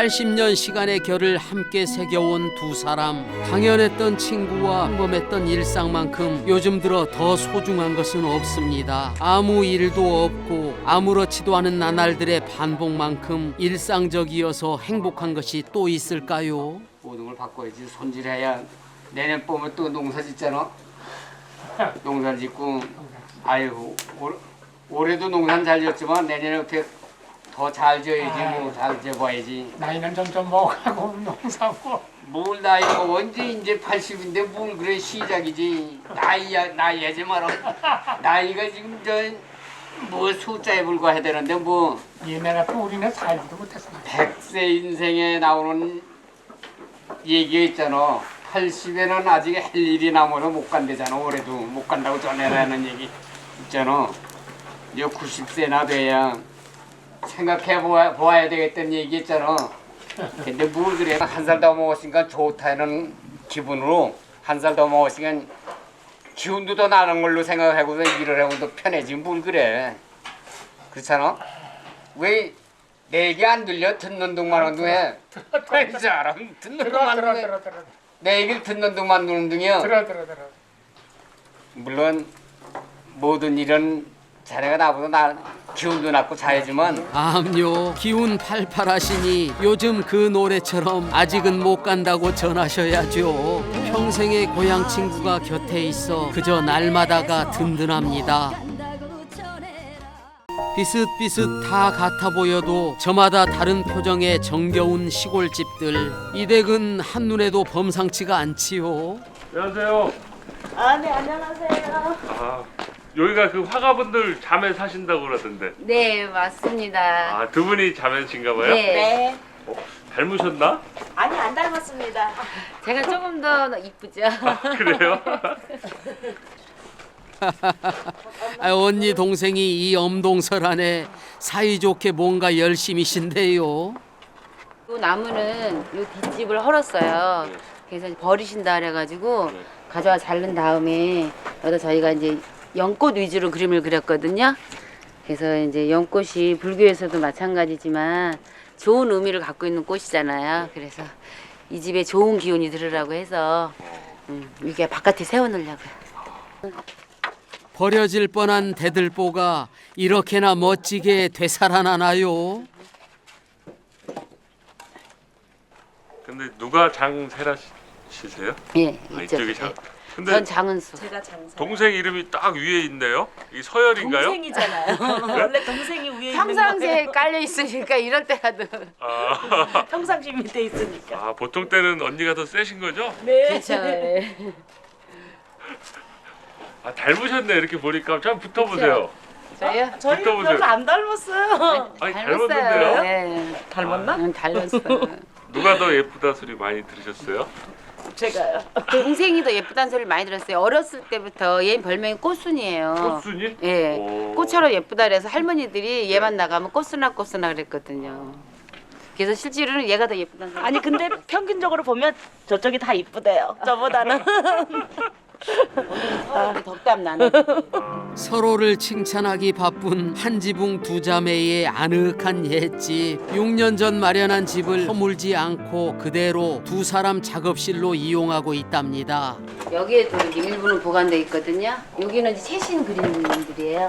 80년 시간의 결을 함께 새겨온 두 사람. 당연했던 친구와 평범했던 일상만큼 요즘 들어 더 소중한 것은 없습니다. 아무 일도 없고 아무렇지도 않은 나날들의 반복만큼 일상적이어서 행복한 것이 또 있을까요? 모든 걸 바꿔야지. 손질해야. 내년 봄에 또 농사 짓잖아. 농사 짓고. 아이고 올, 올해도 농사 잘 지었지만 내년에 어떻게 더잘 지어야지 뭐잘 지어봐야지. 나이는 점점 먹어가고 농사고. 뭘 나이가 언제 이제 80인데 뭘 그래 시작이지. 나이야 나이 하지 마라. 나이가 지금 저뭐 숫자에 불과해야 되는데 뭐. 얘네가 또 우리는 살지도 못했습니다. 100세 인생에 나오는 얘기가 있잖아. 80에는 아직 할 일이 남아서 못 간대잖아 올해도. 못 간다고 전해라는 얘기 있잖아. 이제 90세나 돼야 생각해 보아, 보아야 되겠다는 얘기 있잖아. 근데 뭘 그래? 한 살 더 먹었으니까 좋다는 기분으로 한 살 더 먹었으니까 기운도 더 나는 걸로 생각하고서 일을 하고 더 편해지 뭘 그래? 그렇잖아? 왜 내 얘기 안 들려? 듣는 동만 하는 둥에 이 사람 듣는 들어 동만 들어 들어 내 얘기를 듣는 동만 노는 둥이야? 들어 들어 들어. 물론 모든 일은 자네가 나보다 나 기운도 낮고 잘해주면. 암요 기운 팔팔하시니 요즘 그 노래처럼 아직은 못 간다고 전하셔야죠. 평생의 고향 친구가 곁에 있어 그저 날마다가 든든합니다. 비슷비슷 다 같아 보여도 저마다 다른 표정의 정겨운 시골집들. 이 댁은 한눈에도 범상치가 않지요. 안녕하세요. 아, 네, 안녕하세요. 아, 여기가 그 화가분들 자매 사신다고 그러던데. 네, 맞습니다. 아, 두 분이 자매신가 봐요? 네. 닮으셨나? 아니, 안 닮았습니다. 제가 조금 더 이쁘죠? 그래요? 아, 언니 동생이 이 엄동설 안에 사이좋게 뭔가 열심이신데요 이 나무는 요 뒷집을 헐었어요. 그래서 버리신다 그래가지고 네. 가져와 자른 다음에 여기다 저희가 이제 연꽃 위주로 그림을 그렸거든요. 그래서 이제 연꽃이 불교에서도 마찬가지지만 좋은 의미를 갖고 있는 꽃이잖아요. 그래서 이 집에 좋은 기운이 들으라고 해서 음, 이게 바깥에 세워놓으려고요. 버려질 뻔한 대들보가 이렇게나 멋지게 되살아나나요? 근데 누가 장세라 씨- 씨세요? 예, 아, 이쪽. 이쪽이 장. 예. 근데 전 장은수. 제가 장사. 동생 이름이 딱 위에 있네요. 이 서열인가요? 동생이잖아요. 원래 동생이 위에 있는 평상시에 거예요. 깔려 있으니까 이럴 때라도 아, 평상시 밑에 있으니까. 아, 보통 때는 언니가 더 세신 거죠? 네. 그렇죠. 예. 아, 닮으셨네. 이렇게 보니까 좀 붙어보세요. 저요? 저희 붙어보세요. 별로 안 닮았어요. 아니, 닮았어요. 닮았는데요? 네. 닮았나? 응, 닮았어. 누가 더 예쁘다 소리 많이 들으셨어요? 제가요. 동생이 더 예쁘다는 소리를 많이 들었어요. 어렸을 때부터 얘 별명이 꽃순이에요. 꽃순이? 예. 오. 꽃처럼 예쁘다 그래서 할머니들이 얘만 나가면 꽃순아 꽃순아 그랬거든요. 그래서 실제로는 얘가 더 예쁘다는 소리. 아니 근데 평균적으로 보면 저쪽이 다 이쁘대요. 저보다는. 아, 덕담 나는. 서로를 칭찬하기 바쁜 한 지붕 두 자매의 아늑한 옛집 6년 전 마련한 집을 허물지 않고 그대로 두 사람 작업실로 이용하고 있답니다 여기에도 이제 일부는 보관돼 있거든요. 여기는 이제 최신 그림들이에요.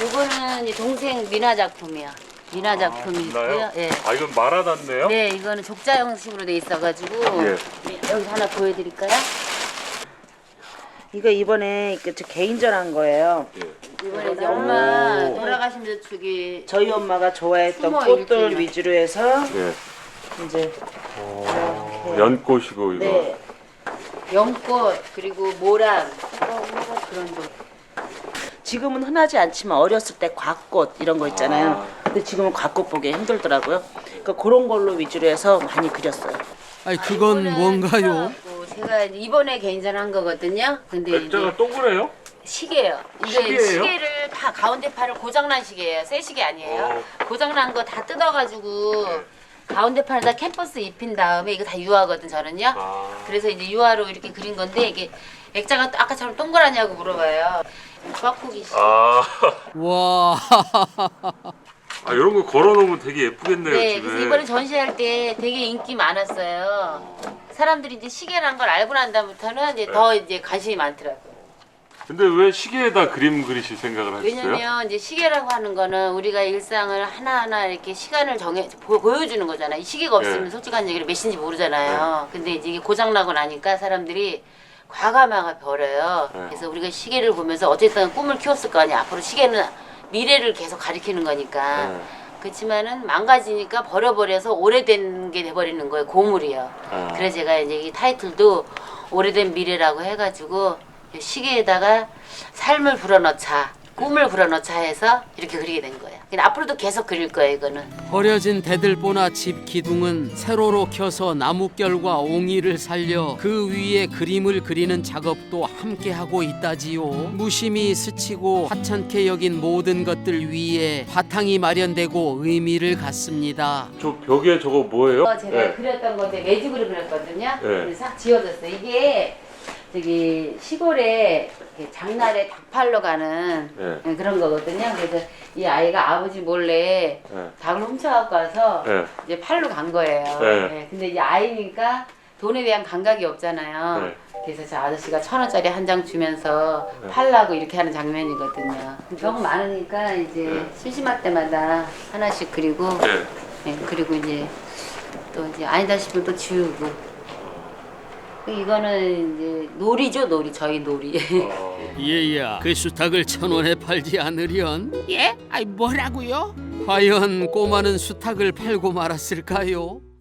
요거는 이제 동생 미나 작품이야. 미나 작품이 있고요. 예. 아, 이건 말아놨네요? 네, 이거는 족자 형식으로 돼 있어가지고 예. 여기 하나 보여드릴까요? 이거 이번에 그 개인전 한 거예요. 이번에 이제 엄마 돌아가시면서 저기 저희 엄마가 좋아했던 숨어 꽃들 있지. 위주로 해서 네. 이제 어, 연꽃이고 이거. 네. 연꽃 그리고 모랑 그런 거. 지금은 흔하지 않지만 어렸을 때 곽꽃 이런 거 있잖아요. 근데 지금은 곽꽃 보기 힘들더라고요. 그러니까 그런 걸로 위주로 해서 많이 그렸어요. 아니 그건 뭔가요? 제가 이번에 개인전한 거거든요. 근데 액자가 이제 동그래요? 시계예요. 이게 시계예요? 시계를 다 가운데 팔을 고장난 시계예요. 새 시계 아니에요. 고장난 거 다 뜯어가지고 가운데 팔에다 캠퍼스 입힌 다음에 이거 다 유화거든 저는요. 아. 그래서 이제 유화로 이렇게 그린 건데 이게 액자가 아까처럼 동그라냐고 물어봐요. 꽉꾸기 시 아. 와 아 이런 거 걸어놓으면 되게 예쁘겠네요 네, 집에. 그래서 이번에 전시할 때 되게 인기 많았어요. 사람들이 이제 시계란 걸 알고 난 다음부터는 이제 더 이제 관심이 많더라고요. 근데 왜 시계에다 그림 그리실 생각을 하셨어요? 왜냐면 이제 시계라고 하는 거는 우리가 일상을 하나하나 이렇게 시간을 정해 보, 보여주는 거잖아요. 이 시계가 없으면 네. 솔직한 얘기로 몇 시인지 모르잖아요. 근데 이제 이게 고장 나고 나니까 사람들이 과감하게 버려요. 네. 그래서 우리가 시계를 보면서 어쨌든 꿈을 키웠을 거 아니야. 앞으로 시계는 미래를 계속 가리키는 거니까. 네. 그렇지만은 망가지니까 버려버려서 오래된 게 돼버리는 거예요. 고물이요. 아. 그래서 제가 이제 이 타이틀도 오래된 미래라고 해가지고 시계에다가 삶을 불어넣자, 꿈을 불어넣자 해서 이렇게 그리게 된 거예요. 근데 앞으로도 계속 그릴 거예요, 이거는. 버려진 대들보나 집 기둥은 세로로 켜서 나뭇결과 옹이를 살려 그 위에 그림을 그리는 작업도 함께 하고 있다지요. 무심히 스치고 하찮게 여긴 모든 것들 위에 바탕이 마련되고 의미를 갖습니다. 저 벽에 저거 뭐예요? 어, 제가 네. 그렸던 건데 매직으로 그렸거든요. 네. 그래서 싹 지워졌어요. 이게 저기 시골에 이렇게 장날에 닭 팔러 가는 네. 그런 거거든요. 그래서 이 아이가 아버지 몰래 네. 닭을 훔쳐갖고 와서 네. 이제 팔로 간 거예요. 네. 네, 근데 이제 아이니까 돈에 대한 감각이 없잖아요. 네. 그래서 저 아저씨가 천 원짜리 한 장 주면서 네. 팔라고 이렇게 하는 장면이거든요. 너무 많으니까 이제 심심할 때마다 하나씩 그리고 네. 네, 그리고 이제 또 이제 아니다 싶으면 또 지우고. 이거는 이제 놀이죠, 놀이. 저희 놀이. 얘야, 그 수탉을 천 원에 팔지 않으련? 예? 아이 뭐라고요? 과연 꼬마는 수탉을 팔고 말았을까요?